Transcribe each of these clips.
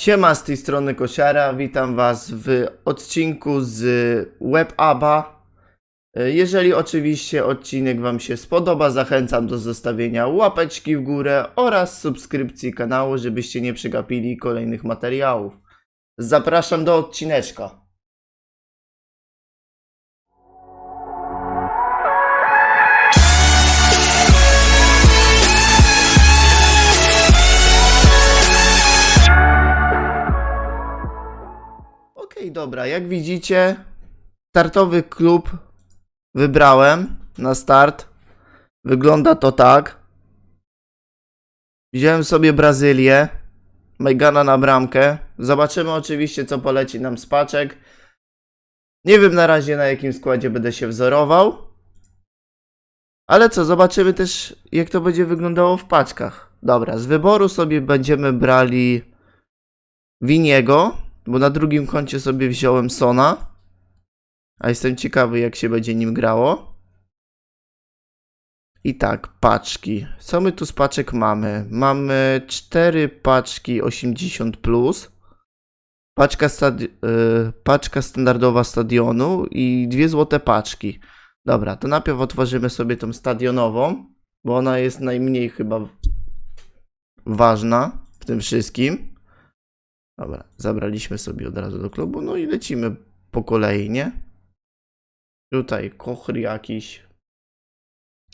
Siema, z tej strony Kosiara, witam was w odcinku z WebAba. Jeżeli oczywiście odcinek wam się spodoba, zachęcam do zostawienia łapeczki w górę oraz subskrypcji kanału, żebyście nie przegapili kolejnych materiałów. Zapraszam do odcineczka. Dobra, jak widzicie, startowy klub wybrałem na start. Wygląda to tak. Wziąłem sobie Brazylię, Megana na bramkę. Zobaczymy oczywiście, co poleci nam z paczek. Nie wiem na razie, na jakim składzie będę się wzorował. Ale co, zobaczymy też, jak to będzie wyglądało w paczkach. Dobra, z wyboru sobie będziemy brali Winiego, bo na drugim koncie sobie wziąłem Sona. A jestem ciekawy, jak się będzie nim grało. I tak, paczki. Co my tu z paczek mamy? Mamy 4 paczki 80. Plus, paczka, stadi- y, paczka standardowa stadionu i dwie złote paczki. Dobra, to najpierw otworzymy sobie tą stadionową, bo ona jest najmniej chyba ważna w tym wszystkim. Dobra, zabraliśmy sobie od razu do klubu, no i lecimy po kolei, nie? Tutaj Kochry jakiś.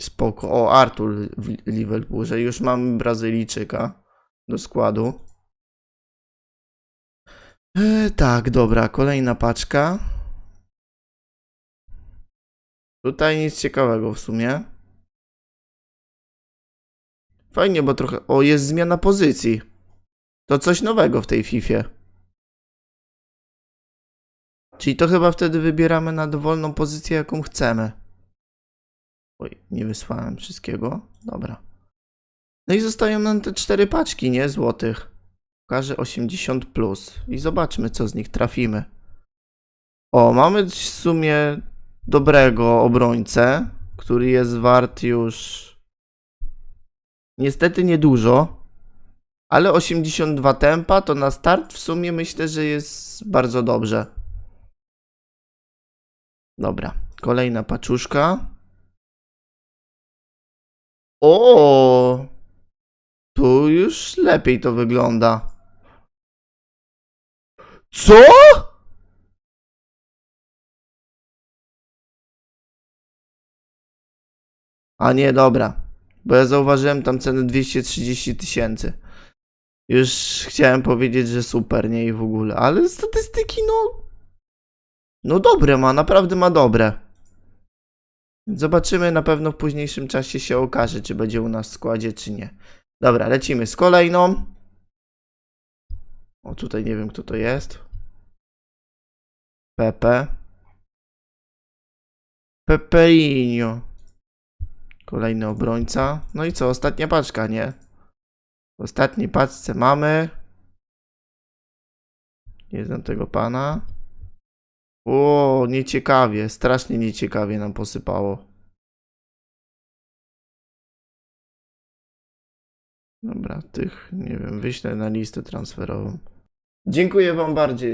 Spoko. O, Artur w Liverpoolze. Już mamy Brazylijczyka do składu. E, tak, dobra, kolejna paczka. Tutaj nic ciekawego w sumie. Fajnie, bo trochę. O, jest zmiana pozycji. To coś nowego w tej Fifie. Czyli to chyba wtedy wybieramy na dowolną pozycję, jaką chcemy. Oj, nie wysłałem wszystkiego. Dobra. No i zostają nam te cztery paczki, nie? Złotych. Pokażę 80 plus. I zobaczmy, co z nich trafimy. O, mamy w sumie dobrego obrońcę, który jest wart już niestety niedużo. Ale 82 tempa to na start w sumie myślę, że jest bardzo dobrze. Dobra, kolejna paczuszka. O! Tu już lepiej to wygląda. Co? A nie, dobra. Bo ja zauważyłem tam cenę 230 tysięcy. Już chciałem powiedzieć, że super, nie i w ogóle, ale statystyki, no. No dobre ma, naprawdę ma dobre. Zobaczymy, na pewno w późniejszym czasie się okaże, czy będzie u nas w składzie, czy nie. Dobra, lecimy z kolejną. O, tutaj nie wiem, kto to jest. Pepe. Peperinho. Kolejny obrońca. No i co, ostatnia paczka, nie? W ostatniej paczce mamy. Nie znam tego pana. O, nieciekawie, strasznie nieciekawie nam posypało. Dobra, tych, nie wiem, wyślę na listę transferową. Dziękuję Wam bardzo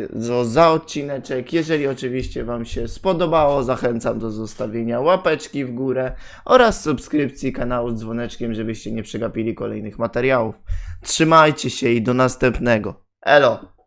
za odcineczek. Jeżeli oczywiście Wam się spodobało, zachęcam do zostawienia łapeczki w górę oraz subskrypcji kanału z dzwoneczkiem, żebyście nie przegapili kolejnych materiałów. Trzymajcie się i do następnego. Elo!